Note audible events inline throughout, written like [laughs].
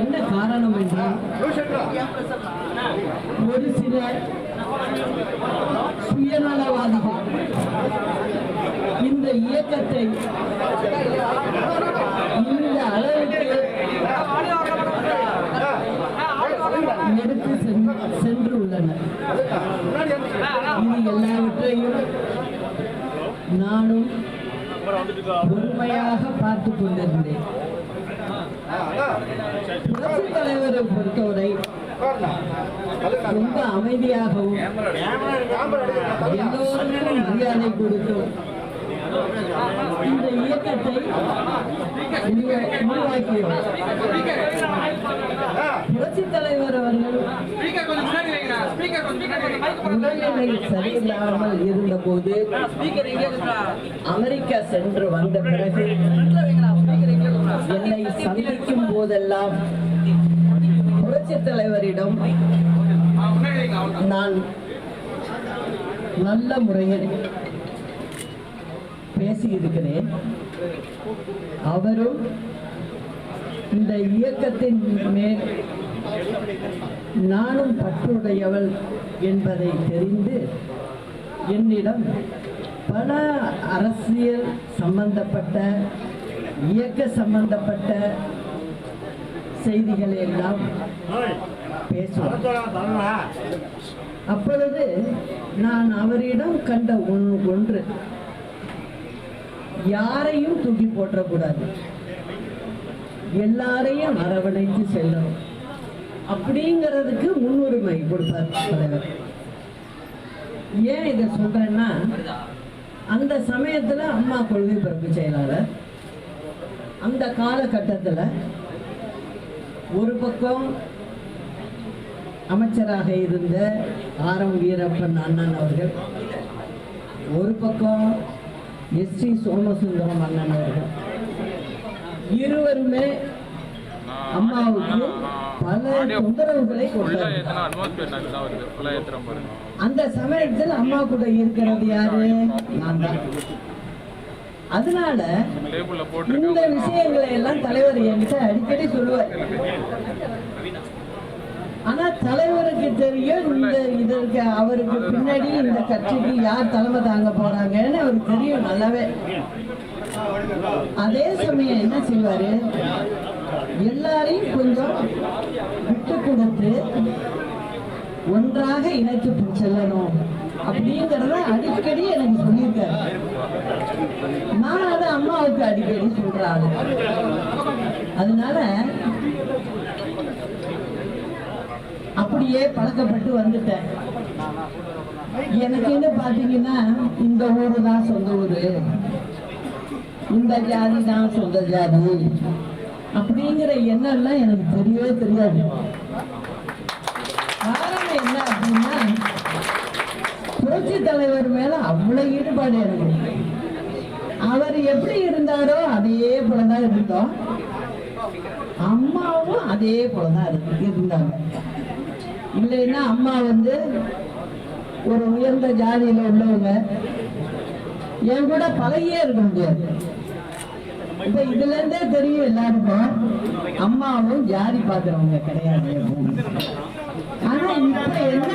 என்ன காரணம் என்றால் ஒரு சில சுயநலவாதிகள். இந்த இயக்கத்தை இந்த அளவுக்கு எடுத்து சென்று உள்ளனர். இது எல்லாவற்றையும் நானும் பொறுமையாக பார்த்து கொண்டிருந்தேன். புரட்சித் தலைவரை பொறுத்தவரை ரொம்ப அமைதியாகவும் எல்லோருக்கும் மரியாதை கொடுத்தும் இந்த இயக்கத்தை உருவா- உருவாக்கியவர். புரட்சித் தலைவர் அவர்கள் உடல்நிலை சரியில்லாமல் இருந்தபோது அமெரிக்கா சென்று வந்த பிறகு என்னை சந்திக்கும் போதெல்லாம் புரட்சி தலைவரிடம் நான் நல்ல முறையில் பேசியிருக்கிறேன். அவரும் இந்த இயக்கத்தின் மேல் நானும் பற்றுடையவள் என்பதை தெரிந்து என்னிடம் பல அரசியல் சம்பந்தப்பட்ட இயக்க சம்பந்தப்பட்ட செய்திகளை எல்லாம் பேசுவார் அப்பொழுது நான் அவரிடம் கண்ட ஒன்று ஒன்று யாரையும் தூக்கி போற்றக்கூடாது. எல்லாரையும் அரவணைத்து செல்லணும். அப்படிங்கிறதுக்கு முன்னுரிமை கொடுப்பார் தலைவர். ஏன் இதை சொல்றேன்னா அந்த சமயத்துல அம்மா கொள்கை பரப்பு செயலாளர் அந்த காலகட்டத்தில் ஒரு பக்கம் அமைச்சராக இருந்த ஆரம் வீரப்பன் அண்ணன் அவர்கள் ஒரு பக்கம் எஸ் டி சோமசுந்தரம் அண்ணன் அவர்கள். இருவருமே அம்மாவுக்கு பல தொந்தரவுகளை கொடுத்தார்கள். அந்த சமயத்தில் அம்மா கூட இருக்கிறது யாரு? நான் தான். அதனால இந்த விஷயங்களை எல்லாம் தலைவர் என்கிட்ட அடிக்கடி சொல்லுவார். ஆனா தலைவருக்கு தெரியும் இந்த இதற்கு அவருக்கு பின்னாடி இந்த கட்சிக்கு யார் தலைமை தாங்க போறாங்கன்னு அவருக்கு தெரியும் நல்லாவே. அதே சமயம் என்ன செய்வாரு? எல்லாரையும் கொஞ்சம் விட்டு கொடுத்து ஒன்றாக இணைத்து செல்லணும். அப்படிங்கிறத அடிக்கடி எனக்கு சொல்லியிருக்காரு. நான் அதை அம்மாவுக்கு அடிக்கடி சொல்றேன். அதனால அப்படியே பழக்கப்பட்டு வந்துட்டேன். எனக்கு என்ன பாத்தீங்கன்னா இந்த ஊரு தான் சொந்த ஊரு. இந்த ஜாதி தான் சொந்த ஜாதி. அப்படிங்கிற எண்ணம்லாம் எனக்கு தெரியவே தெரியாது காரணம் என்ன அப்படின்னா புரட்சி தலைவர் மேல அவ்வளவு ஈடுபாடு எனக்கு. அவர் எப்படி இருந்தாரோ அதே போலதான் இருந்தோம். அம்மாவும் அதே போலதான் இருக்கு இருந்தாங்க. இல்லைன்னா அம்மா வந்து ஒரு உயர்ந்த ஜாதியில உள்ளவங்க. என் கூட பழகியே இருக்க முடியாது. இப்ப இதுல இருந்தே தெரியும் எல்லாருக்கும் அம்மாவும் ஜாதி பாக்குறவங்க கிடையாது. ஆனா இப்ப என்ன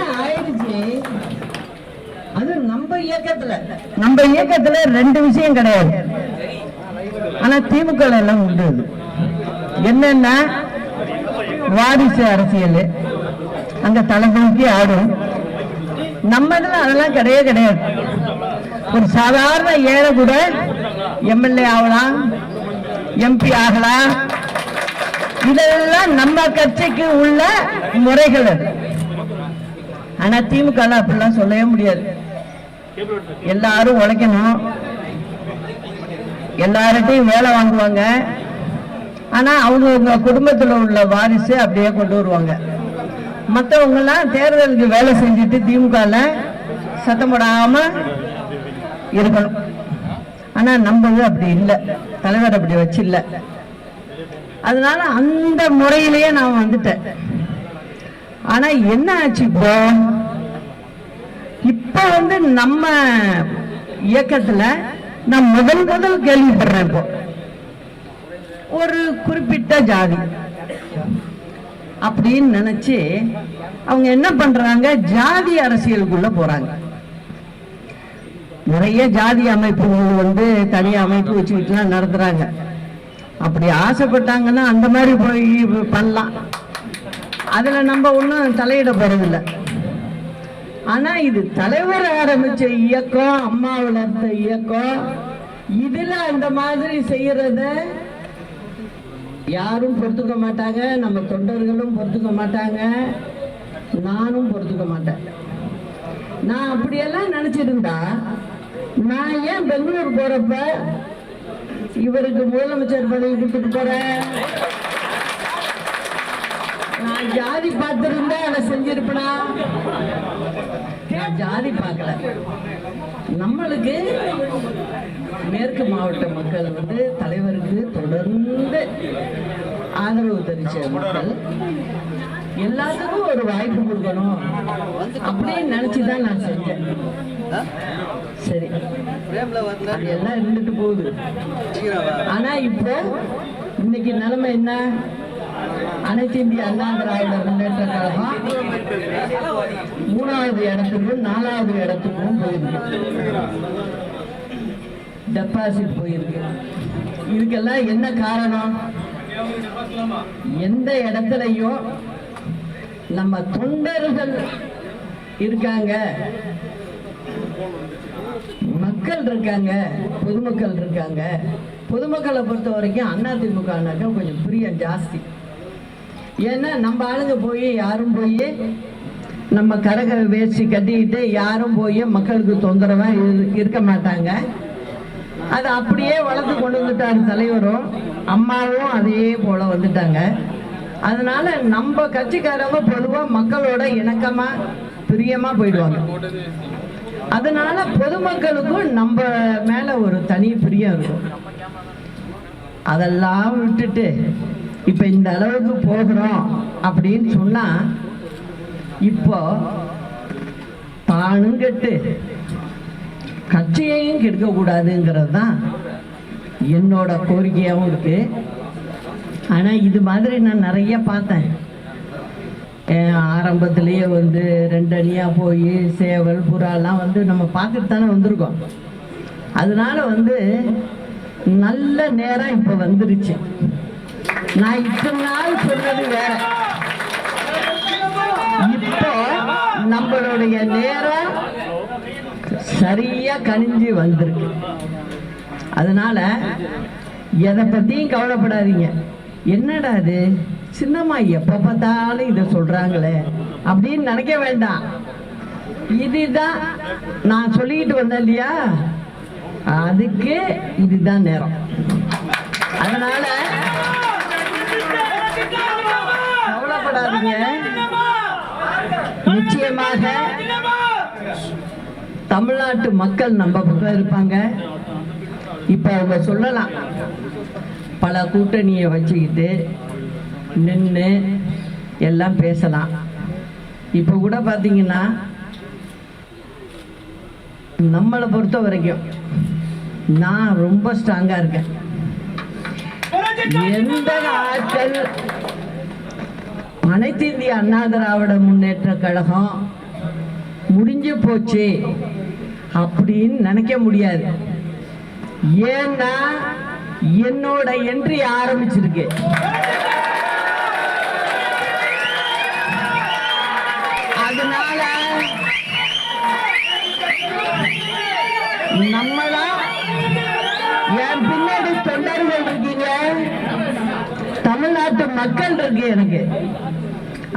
நம்ம இயக்கத்துல. ரெண்டு விஷயம் கிடையாது. ஆனா திமுக எல்லாம் உண்டு என்னன்னா வாரிசு அரசியல். அங்க தலைமைக்கு ஆடும். நம்ம இதுல அதெல்லாம் கிடையவே கிடையாது. ஒரு சாதாரண ஏழை கூட எம்எல்ஏ ஆகலாம் எம்பி ஆகலாம். இதெல்லாம் நம்ம கட்சிக்கு உள்ள முறைகள் ஆனா திமுக அப்படிலாம் சொல்லவே முடியாது. எல்லாரும் உழைக்கணும். எல்லார்ட்டையும் வேலை வாங்குவாங்க. ஆனா அவங்கவுங்க குடும்பத்தில் உள்ள வாரிசு அப்படியே கொண்டு வருவாங்க. மற்றவங்க எல்லாம் தேர்தலுக்கு வேலை செஞ்சுட்டு திமுகல சத்தம் போடாம இருக்கணும். ஆனா நம்மது அப்படி இல்லை. தலைவர் அப்படி வச்சில்ல. அதனால அந்த முறையிலேயே நான் வந்துட்டேன். ஆனா என்ன ஆச்சு இப்போ? இப்ப வந்து நம்ம இயக்கத்துல நான் முதல் முதல் கேள்விப்படுறேன் இப்போ. ஒரு குறிப்பிட்ட ஜாதி. அப்படின்னு நினைச்சு அவங்க என்ன பண்றாங்க? ஜாதி அரசியலுக்குள்ள போறாங்க. நிறைய ஜாதி அமைப்புகள் வந்து தனி அமைப்பு வச்சுக்கிட்டுலாம் நடத்துறாங்க. அப்படி ஆசைப்பட்டாங்கன்னா அந்த மாதிரி போய் பண்ணலாம். அதுல நம்ம ஒன்றும் தலையிட போறதில்லை. ஆனா இது தலைவர் ஆரம்பிச்ச இயக்கம் அம்மா வளர்த்த இயக்கம். இதுல அந்த மாதிரி செய்யறத யாரும் பொறுத்துக்க மாட்டாங்க. நம்ம தொண்டர்களும் பொறுத்துக்க மாட்டாங்க. நானும் பொறுத்துக்க மாட்டேன். நான் அப்படியெல்லாம் நினைச்சிருந்தா நான் ஏன் பெங்களூர் போறப்ப இவருக்கு முதலமைச்சர் பதவி கொடுத்துட்டு போறேன்? நான் ஜாதி பார்த்திருந்தா அதை செஞ்சிருப்பனா? நான் ஜாதி பார்க்கல. நம்மளுக்கு மேற்கு மாவட்ட மக்கள் வந்து தலைவருக்கு தொடர்ந்து ஆதரவு தெரிவிச்ச மக்கள். எல்லாத்துக்கும் ஒரு வாய்ப்பு கொடுக்கணும் அப்படின்னு நினைச்சுதான் நான் செஞ்சேன். சரி. எல்லாம் இருந்துட்டு போகுது. ஆனா இப்போ இன்னைக்கு நிலைமை என்ன? அனைத்து இந்திய அண்ணா திராவிட முன்னேற்ற கழகம் மூணாவது இடத்துக்கும் நாலாவது இடத்துக்கும் போயிருக்கு டெபாசிட் போயிருக்கு இதுக்கெல்லாம் என்ன காரணம்? எந்த இடத்துலையும் நம்ம தொண்டர்கள் இருக்காங்க. மக்கள் இருக்காங்க பொதுமக்கள் இருக்காங்க. பொதுமக்களை பொறுத்த வரைக்கும் அதிமுகனாக்கா கொஞ்சம் பிரியம் ஜாஸ்தி. ஏன்னா நம்ம ஆளுங்க போய் யாரும் போய் நம்ம கரக வேஷ்டி கட்டிக்கிட்டு யாரும் போய் மக்களுக்கு தொந்தரவாக இரு- இருக்க மாட்டாங்க. அது அப்படியே வளர்த்து கொண்டு வந்துட்டார் தலைவரும் அம்மாவும் அதே போல வந்துட்டாங்க. அதனால நம்ம கட்சிக்காரங்க பொதுவாக மக்களோட இணக்கமா பிரியமா போயிடுவாங்க. அதனால பொதுமக்களுக்கும் நம்ம மேல ஒரு தனி பிரியம் இருக்கும். அதெல்லாம் விட்டுட்டு இப்ப இந்த அளவுக்கு போகிறோம் அப்படின்னு சொன்னா இப்போ தானும் கெட்டு கட்சியையும் கெடுக்க கூடாதுங்கிறது தான் என்னோட கோரிக்கையாகவும் இருக்கு. ஆனா இது மாதிரி நான் நிறைய பார்த்தேன். ஆரம்பத்திலேயே வந்து ரெண்டு போய் சேவல் புறாலாம் வந்து நம்ம பார்த்துட்டு தானே வந்திருக்கோம். அதனால வந்து நல்ல நேரம் இப்போ வந்துருச்சு. நான் இத்தனை நாள் சொன்னது வேற. இப்போ நம்மளுடைய நேரம் சரியா கணிஞ்சு வந்திருக்கு. அதனால எதை பத்தியும் கவலைப்படாதீங்க. என்னடா இது? சின்னம்மா எப்ப பார்த்தாலும் இதை சொல்றாங்களே. அப்படின்னு நினைக்க வேண்டாம். இதுதான் நான் சொல்லிக்கிட்டு வந்தேன் இல்லையா? அதுக்கு இதுதான் நேரம். அதனால கவலைப்படாதீங்க நிச்சயமாக தமிழ்நாட்டு மக்கள் நம்ம பக்கம் இருப்பாங்க. இப்ப அவங்க சொல்லலாம். பல கூட்டணியை வச்சுக்கிட்டு நின்று எல்லாம் பேசலாம். இப்போ கூட பார்த்தீங்கன்னா நம்மளை பொறுத்த வரைக்கும் நான் ரொம்ப ஸ்ட்ராங்காக இருக்கேன். எந்த ஆட்கள் அனைத்து இந்திய அண்ணா திராவிட முன்னேற்ற கழகம் முடிஞ்சு போச்சு அப்படின்னு நினைக்க முடியாது. ஏன்னா என்னோட என்ட்ரி ஆரம்பிச்சிருக்கு. அதனால நம்ம மக்கள் இருக்கு எனக்கு.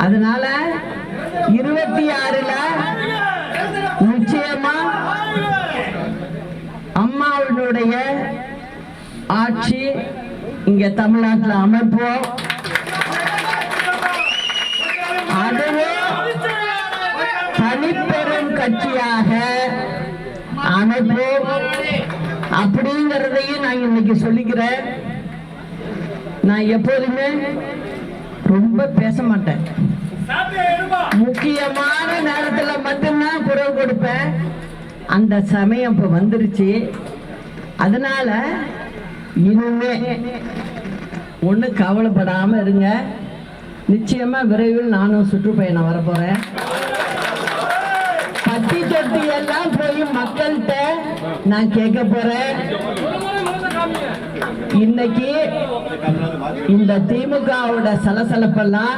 அதனால இருபத்தி ஆறுல நிச்சயமா அம்மாவினுடைய ஆட்சி இங்க தமிழ்நாட்டில் அமைப்போம். அதுவும் தனிப்பெரும் கட்சியாக அமைப்போம். அப்படிங்கிறதையும் நான் இன்னைக்கு சொல்லிக்கிறேன். நான் எப்போதுமே ரொம்ப பேச மாட்டேன். முக்கியமான நேரத்துல மட்டும்தான் குரல் கொடுப்பேன். அந்த சமயம் இப்ப வந்துருச்சு. அதனால இனிமே ஒண்ணு கவலைப்படாம இருங்க. நிச்சயமா விரைவில் நானும் சுற்றுப்பயணம் வர போறேன் பட்டி தொட்டி எல்லாம் போய் மக்கள்கிட்ட நான் கேட்க போறேன். இன்னைக்கு இந்த திமுகவோட சலசலப்பெல்லாம்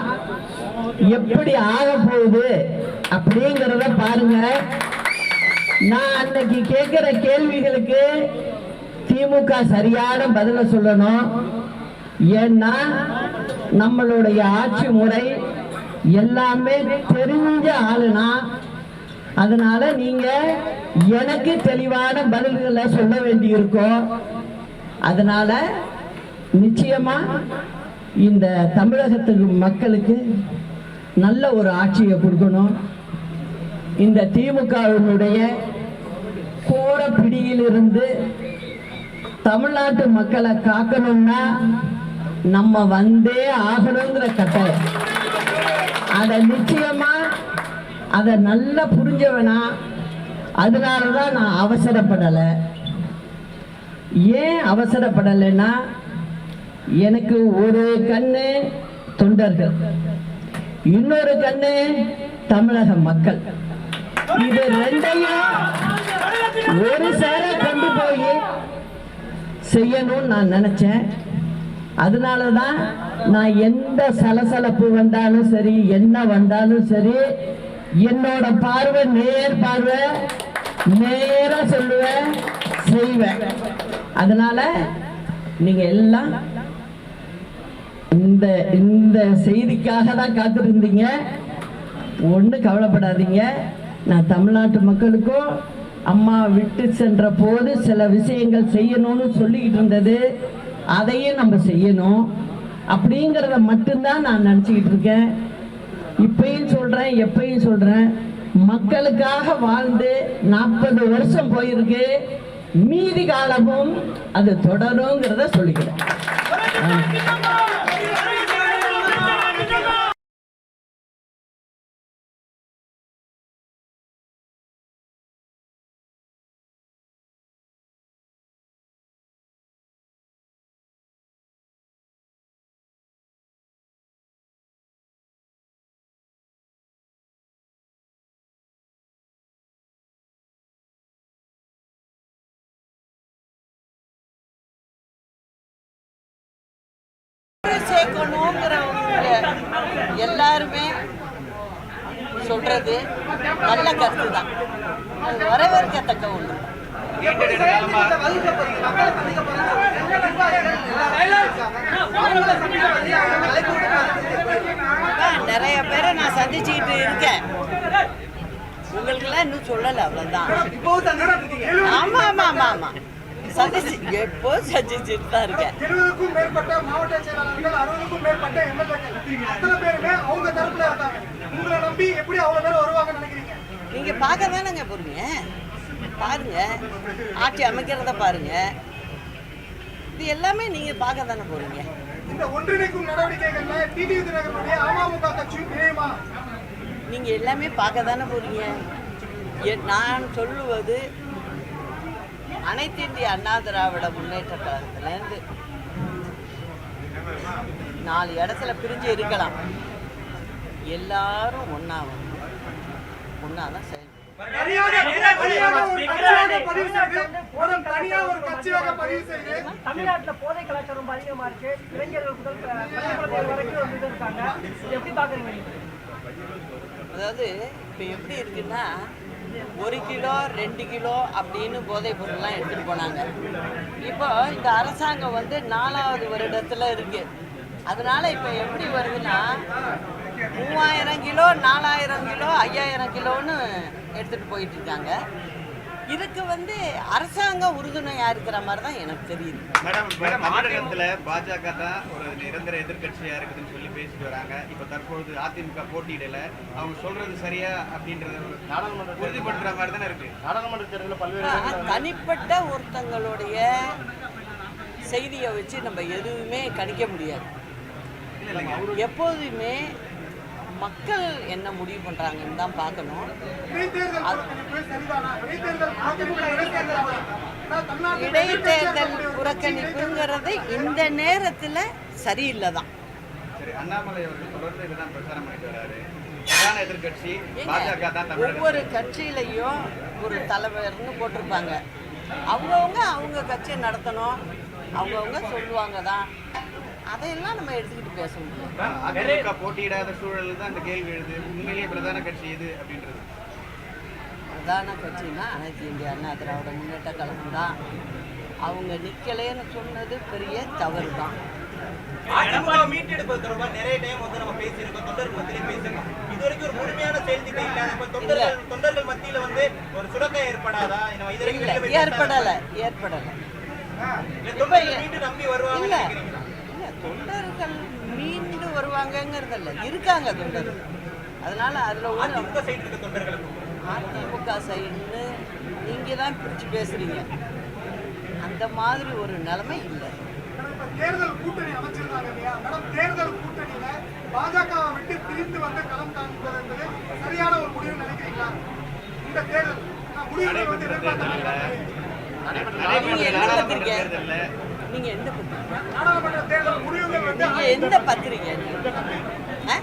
எப்படி ஆக போகுது அப்படிங்கிறத பாருங்க. நான் அன்னைக்கு கேட்கிற கேள்விகளுக்கு திமுக சரியான பதில சொல்லணும். ஏன்னா நம்மளுடைய ஆட்சி முறை எல்லாமே தெரிஞ்ச ஆளுனா அதனால நீங்க எனக்கு தெளிவான பதில்களை சொல்ல வேண்டியிருக்கும். அதனால நிச்சயமா இந்த தமிழகத்துக்கு மக்களுக்கு நல்ல ஒரு ஆட்சியை கொடுக்கணும். இந்த திமுகவினுடைய கோர பிடியிலிருந்து தமிழ்நாட்டு மக்களை காக்கணும்னா நம்ம வந்தே ஆகணுங்கிற கட்டாயம். அதை நிச்சயமா அதை நல்லா புரிஞ்சவனா அதனால தான் நான் அவசரப்படலை. ஏன் அவசரப்படலைன்னா எனக்கு ஒரு கண்ணு தொண்டர்கள். இன்னொரு கண்ணு தமிழக மக்கள். இது ரெண்டையும் ஒரு சேர கொண்டு போய் செய்யணும்னு நான் நினைச்சேன். அதனால தான் நான் எந்த சலசலப்பு வந்தாலும் சரி என்ன வந்தாலும் சரி என்னோட பார்வை நேர் பார்வை நேராக சொல்லுவேன். செய்வேன் அதனால நீங்க எல்லாம் இந்த இந்த செய்திக்காக தான் காத்திருந்தீங்க. ஒன்றும் கவலைப்படாதீங்க. நான் தமிழ்நாட்டு மக்களுக்கும் அம்மா விட்டு சென்ற போது சில விஷயங்கள் செய்யணும்னு சொல்லிக்கிட்டு இருந்தது. அதையும் நம்ம செய்யணும். அப்படிங்கிறத மட்டும்தான் நான் நினச்சிக்கிட்டு இருக்கேன். இப்பயும் சொல்கிறேன் எப்பயும் சொல்கிறேன் மக்களுக்காக வாழ்ந்து நாற்பது வருஷம் போயிருக்கு. மீதி காலமும் அது தொடருங்கிறத சொல்லிக்கிறேன். சேர்க்கணுங்கிறவங்க எல்லாருமே சொல்றது நல்ல கருத்து தான் அது வரவேற்கத்தக்க ஒன்று. நிறைய பேரை நான் சந்திச்சுக்கிட்டு இருக்கேன். உங்களுக்கெல்லாம் இன்னும் சொல்லலை அவ்வளோதான் ஆமா ஆமா ஆமா ஆமா. சந்திச்சு எப்போ சந்திச்சுட்டு தான் இருக்கேன் எழுபதுக்கும் மேற்பட்ட மாவட்ட செயலாளர்கள் அறுபதுக்கும் மேற்பட்ட எம்எல்ஏக்கள். அத்தனை பேருமே அவங்க தரப்புல இருக்காங்க. உங்களை நம்பி எப்படி அவ்வளவு பேர் வருவாங்கன்னு நினைக்கிறீங்க? நீங்க பார்க்க தானேங்க போறீங்க? பாருங்க. ஆட்சி அமைக்கிறத பாருங்க. இது எல்லாமே நீங்க பார்க்க தானே போறீங்க? இந்த ஒன்றிணைக்கும் நடவடிக்கைகள்ல டிடிவி தினகரனுடைய அமமுக கட்சியும் இணையுமா? நீங்க எல்லாமே பார்க்க தானே போறீங்க நான் சொல்லுவது அனைத்து இந்திய அண்ணா திராவிட முன்னேற்ற கழகத்திலேருந்து நாலு இடத்துல பிரிஞ்சு இருக்கலாம். எல்லாரும் ஒண்ணா வந்து ஒன்றா தான் செயல்படும் தமிழ்நாட்டுல போதை கலாச்சாரம் அதிகமா இருக்கு. இளைஞர்கள் முதல் வரைக்கும் இருக்காங்க. எப்படி பாக்குறீங்க அதாவது இப்போ எப்படி இருக்குன்னா ஒரு கிலோ ரெண்டு கிலோ அப்படின்னு போதைப் பொருள்லாம் எடுத்துகிட்டு போனாங்க. இப்போ இந்த அரசாங்கம் வந்து நாலாவது வருடத்தில் இருக்கு. அதனால இப்போ எப்படி வருதுன்னா மூவாயிரம் கிலோ நாலாயிரம் கிலோ ஐயாயிரம் கிலோன்னு எடுத்துகிட்டு போயிட்டு இருக்காங்க. இதுக்கு வந்து அரசாங்கம் உறுதுணையாக இருக்கிற மாதிரி தான் எனக்கு தெரியுது. மேடம் இப்ப தமிழகத்துல பாஜக தான் ஒரு நிரந்தர எதிர்க்கட்சியா இருக்குதுன்னு சொல்லி பேசிட்டு வராங்க. இப்ப தற்பொழுது அதிமுக போட்டியிடல. அவங்க சொல்றது சரியா அப்படின்றத ஒரு நாடாளுமன்ற உறுதிப்படுத்துற மாதிரி தானே இருக்கு. நாடாளுமன்ற தேர்தலில் பல்வேறு தனிப்பட்ட ஒருத்தங்களுடைய செய்தியை வச்சு நம்ம எதுவுமே கணிக்க முடியாது. எப்போதுமே மக்கள் என்ன முடிவு பண்றாங்கன்னு தான் பார்க்கணும். இடைத்தேர்தல் புறக்கணிப்புங்கிறது இந்த நேரத்துல சரியில்லை தான் சரி அண்ணாமலை அவர்கள் தொடர்ந்து இதுதான் பிரச்சாரம் பண்ணிட்டு வராரு. பிரதான எதிர்க்கட்சி பாஜக தான் தமிழக ஒவ்வொரு கட்சியிலையும் ஒரு தலைவர்னு போட்டிருப்பாங்க. அவங்கவுங்க அவங்க கட்சியை நடத்தணும். அவங்கவுங்க சொல்லுவாங்க தான் அதையெல்லாம் நம்ம எடுத்துக்கிட்டு பேச முடியும். போட்டியிடாத சூழல் தான் இந்த கேள்வி எழுது. உண்மையிலேயே பிரதான கட்சி எது அப்படின்றது? பிரதான கட்சினா அனைத்து இந்திய அண்ணா திராவிட முன்னேற்ற கழகம் தான். அவங்க நிற்கலேன்னு சொன்னது பெரிய தவறு தான் மீட்டெடுப்பது தொடர்பாக நிறைய டைம் வந்து நம்ம பேசியிருக்கோம். தொண்டர்கள் மத்தியிலே பேசியிருக்கோம். இது வரைக்கும் ஒரு முழுமையான செயல் திட்டம் இல்லாத தொண்டர்கள் தொண்டர்கள் மத்தியில வந்து ஒரு சுரக்கம் ஏற்படாதா? இது வரைக்கும் ஏற்படலை. ஏற்படலை. நம்பி வருவாங்க தொண்டர்கள் மீண்டு வருவாங்கங்கிறதில்ல. இருக்காங்க தொண்டர்கள். அதனால அதில் ஒரு அதிமுக சைடு தொண்டர்களுக்கு அதிமுக சைடுன்னு நீங்கள் தான் பிரித்து பேசுகிறீங்க அந்த மாதிரி ஒரு நிலைமை இல்லை. தேர்தல் கூட்டணி அமைச்சிருந்தாங்க இல்லையா? மேடம் தேர்தல் கூட்டணியில பாஜகவை விட்டு பிரிந்து வந்து களம் காண்பது என்பது சரியான ஒரு முடிவு நினைக்கிறீங்களா? இந்த தேர்தல். முடிவுகள் வந்து எதிர்பார்த்த நீங்கள் எந்த நாடாளுமன்ற தேர்தல் முடிவுகள் வந்து நீங்கள் எந்த பத்திரிக்கை ஆ?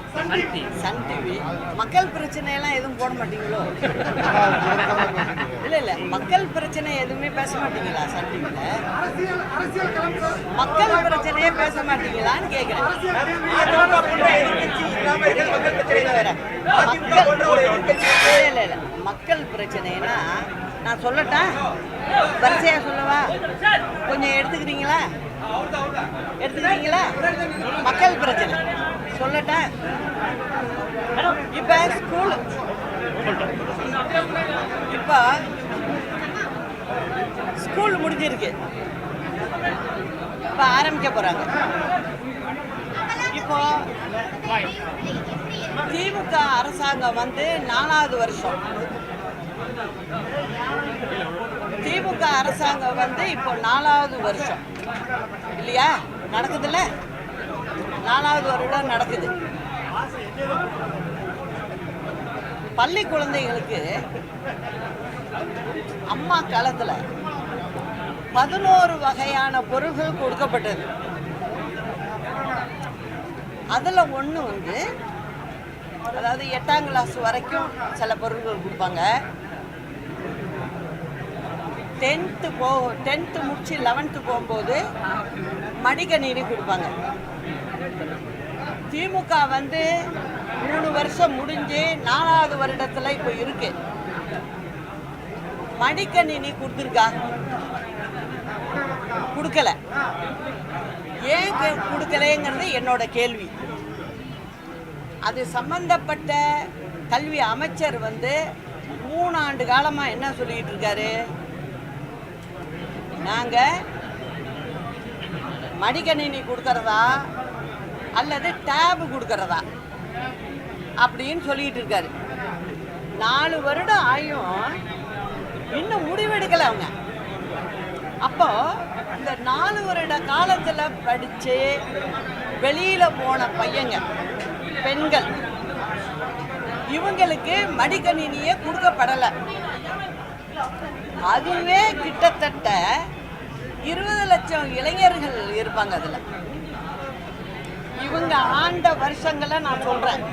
Sun TV. மக்கள் பிரச்சனையெல்லாம் எதுவும் போட மாட்டீங்களோ? [laughs] இல்லை இல்லை. மக்கள் பிரச்சனை எதுவுமே பேச மாட்டீங்களா சன் டிவியில் மக்கள் பிரச்சனையே பேச மாட்டீங்களான்னு இருக்கிற மக்கள் இல்லை. மக்கள் பிரச்சனைனா நான் சொல்லட்டா? வரிசையா சொல்லவா? கொஞ்சம் எடுத்துக்கிறீங்களா? எடுத்துக்கிறீங்களா? மக்கள் பிரச்சனை. சொல்லட்டா? இப்போ ஸ்கூல் இப்போ ஸ்கூல் முடிஞ்சிருக்கு. இப்போ ஆரம்பிக்க போகிறாங்க இப்போ திமுக அரசாங்கம் வந்து நாலாவது வருஷம் திமுக அரசாங்கம் வந்து இப்போ நாலாவது வருஷம். இல்லையா? நடக்குதுல்ல? நாலாவது வருடம் நடக்குது. பள்ளி குழந்தைகளுக்கு அம்மா காலத்தில் பதினோரு வகையான பொருள்கள் கொடுக்கப்பட்டது. அதில் ஒன்று வந்து அதாவது எட்டாம் கிளாஸ் வரைக்கும் சில பொருட்கள் கொடுப்பாங்க. டென்த்து போ டென்த்து முடிச்சு லெவன்த்து போகும்போது மடிக்கணினி கொடுப்பாங்க. திமுக வந்து மூணு வருஷம் முடிஞ்சு நாலாவது வருடத்தில் இப்போ இருக்கு. மடிக்கணினி கொடுத்துருக்கா? கொடுக்கல. ஏன் கே- கொடுக்கலைங்கிறது என்னோட கேள்வி. அது சம்பந்தப்பட்ட கல்வி அமைச்சர் வந்து மூணு ஆண்டு காலமாக என்ன சொல்லிக்கிட்டு இருக்காரு? நாங்கள் மடிக்கணினி கொடுக்கறதா அல்லது டேபு கொடுக்கறதா அப்படின்னு சொல்லிட்டு இருக்காரு. நாலு வருடம் ஆயும் இன்னும் முடிவெடுக்கலை அவங்க. அப்போ இந்த நாலு வருட காலத்தில் படித்து வெளியில் போன பையங்க பெண்கள் இவங்களுக்கு மடிக்கணினியே கொடுக்கப்படலை. அதுவே கிட்டத்தட்ட இருபது லட்சம் இளைஞர்கள் இருப்பாங்க அதில். இவங்க ஆண்ட வருஷங்களை நான் சொல்கிறேன்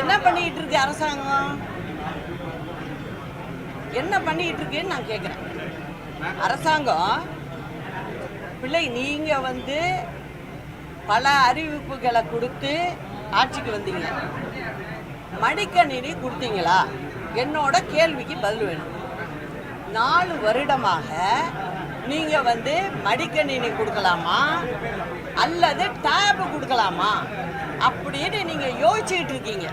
என்ன பண்ணிட்டு இருக்கு அரசாங்கம்? என்ன பண்ணிட்டு இருக்குன்னு நான் கேட்குறேன் அரசாங்கம் பிள்ளை நீங்க வந்து பல அறிவிப்புகளை கொடுத்து ஆட்சிக்கு வந்தீங்க. மடிக்கணினி கொடுத்தீங்களா? என்னோட கேள்விக்கு பதில் வேணும். நாலு வருடமாக நீங்க வந்து மடிக்கணினி கொடுக்கலாமா? அல்லது டேப் கொடுக்கலாமா? அப்படின்னு நீங்க யோசிச்சுட்டு இருக்கீங்க.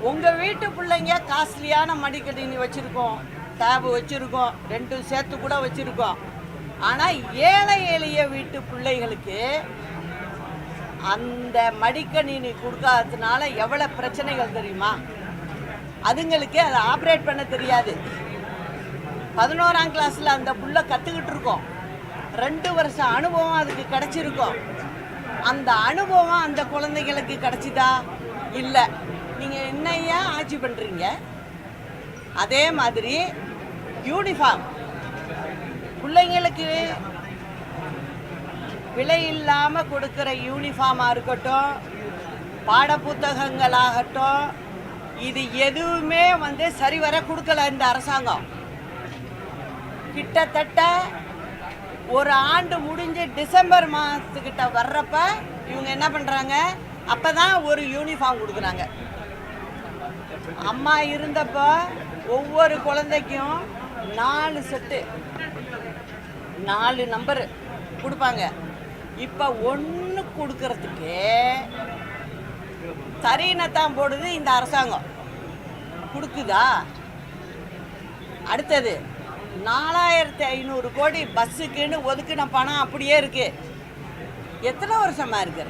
உங்க வீட்டு பிள்ளைங்க காஸ்ட்லியான மடிக்கணினி வச்சிருக்கோம். டேப் வச்சிருக்கோம். ரெண்டும் சேர்த்து கூட வச்சிருக்கோம். ஆனா ஏழை எளிய வீட்டு பிள்ளைகளுக்கு அந்த மடிக்கணினி கொடுக்காததுனால எவ்வளவு பிரச்சனைகள் தெரியுமா? அதுங்களுக்கு அதை ஆப்ரேட் பண்ண தெரியாது. பதினோராம் கிளாஸில் அந்த புள்ள கற்றுக்கிட்டு இருக்கோம். ரெண்டு வருஷம் அனுபவம் அதுக்கு கிடச்சிருக்கோம். அந்த அனுபவம் அந்த குழந்தைகளுக்கு கிடச்சிதா? இல்லை. நீங்கள் என்னையா ஆட்சி பண்ணுறீங்க அதே மாதிரி யூனிஃபார்ம் பிள்ளைங்களுக்கு விலை இல்லாமல் கொடுக்குற யூனிஃபார்மாக இருக்கட்டும் பாடப்புத்தகங்களாகட்டும் இது எதுவுமே வந்து சரிவர கொடுக்கல இந்த அரசாங்கம். கிட்டத்தட்ட ஒரு ஆண்டு முடிஞ்சு டிசம்பர் மாதத்துக்கிட்ட வர்றப்ப இவங்க என்ன பண்ணுறாங்க அப்போ தான் ஒரு யூனிஃபார்ம் கொடுக்குறாங்க. அம்மா இருந்தப்போ ஒவ்வொரு குழந்தைக்கும் நாலு செட்டு நாலு நம்பரு கொடுப்பாங்க. இப்போ ஒன்று கொடுக்கறதுக்கு சரியினத்தான் போடுது இந்த அரசாங்கம். கொடுக்குதா? அடுத்தது நாலாயிரத்தி ஐநூறு கோடி பஸ்ஸுக்குன்னு ஒதுக்கின பணம் அப்படியே இருக்கு. எத்தனை வருஷமா இருக்கு?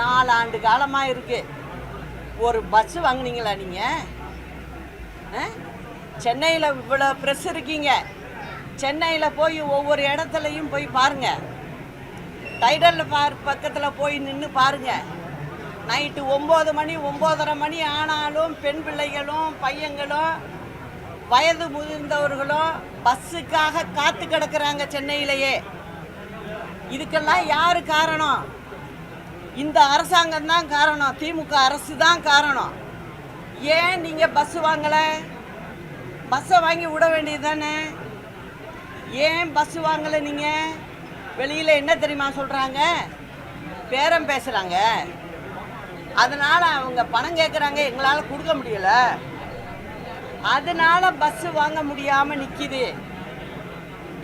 நாலு ஆண்டு காலமாக இருக்கு. ஒரு பஸ் வாங்குனீங்களா நீங்கள் சென்னையில் இவ்வளோ ப்ரெஸ் இருக்கீங்க. சென்னையில் போய் ஒவ்வொரு இடத்துலையும் போய் பாருங்கள் டைடல் பார் பக்கத்தில் போய் நின்று பாருங்கள் நைட்டு ஒம்பது மணி ஒம்போதரை மணி ஆனாலும் பெண் பிள்ளைகளும் பையங்களும் வயது முதிர்ந்தவர்களும் பஸ்ஸுக்காக காத்து கிடக்கிறாங்க சென்னையிலேயே. இதுக்கெல்லாம் யார் காரணம்? இந்த அரசாங்கம் தான் காரணம். திமுக அரசு தான் காரணம். ஏன் நீங்கள் பஸ்ஸு வாங்கலை? பஸ்ஸை வாங்கி விட வேண்டியது தானே? ஏன் பஸ்ஸு வாங்கலை நீங்கள் வெளியில் என்ன தெரியுமா சொல்கிறாங்க பேரம் பேசுகிறாங்க அதனால் அவங்க பணம் கேட்குறாங்க எங்களால் கொடுக்க முடியல. அதனால் பஸ்ஸு வாங்க முடியாமல் நிற்கிது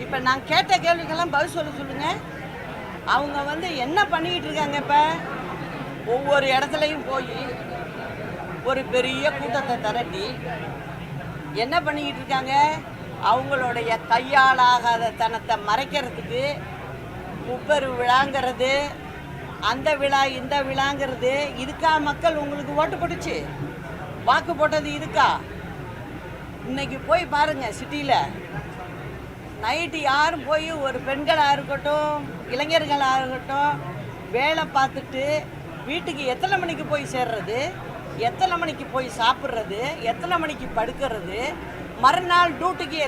இப்போ நான் கேட்ட கேள்விக்கெல்லாம் பதில் சொல்ல சொல்லுங்க. அவங்க வந்து என்ன பண்ணிக்கிட்டு இருக்காங்க இப்போ? ஒவ்வொரு இடத்துலையும் போய் ஒரு பெரிய கூட்டத்தை திரட்டி என்ன பண்ணிக்கிட்டு இருக்காங்க? அவங்களுடைய கையாலாகாத தனத்தை மறைக்கிறதுக்கு முப்பெரு விழாங்கிறது அந்த விழா இந்த விழாங்கிறது இதுக்கா மக்கள்? உங்களுக்கு ஓட்டு போட்டுச்சு. வாக்கு போட்டது இதுக்கா இன்னைக்கு போய் பாருங்க சிட்டியில். நைட்டு யாரும் போய் ஒரு பெண்களாக இருக்கட்டும் இளைஞர்களாக இருக்கட்டும் வேலை பார்த்துட்டு வீட்டுக்கு எத்தனை மணிக்கு போய் சேர்றது எத்தனை மணிக்கு போய் சாப்பிட்றது எத்தனை மணிக்கு படுக்கிறது மறுநாள் டியூட்டிக்கு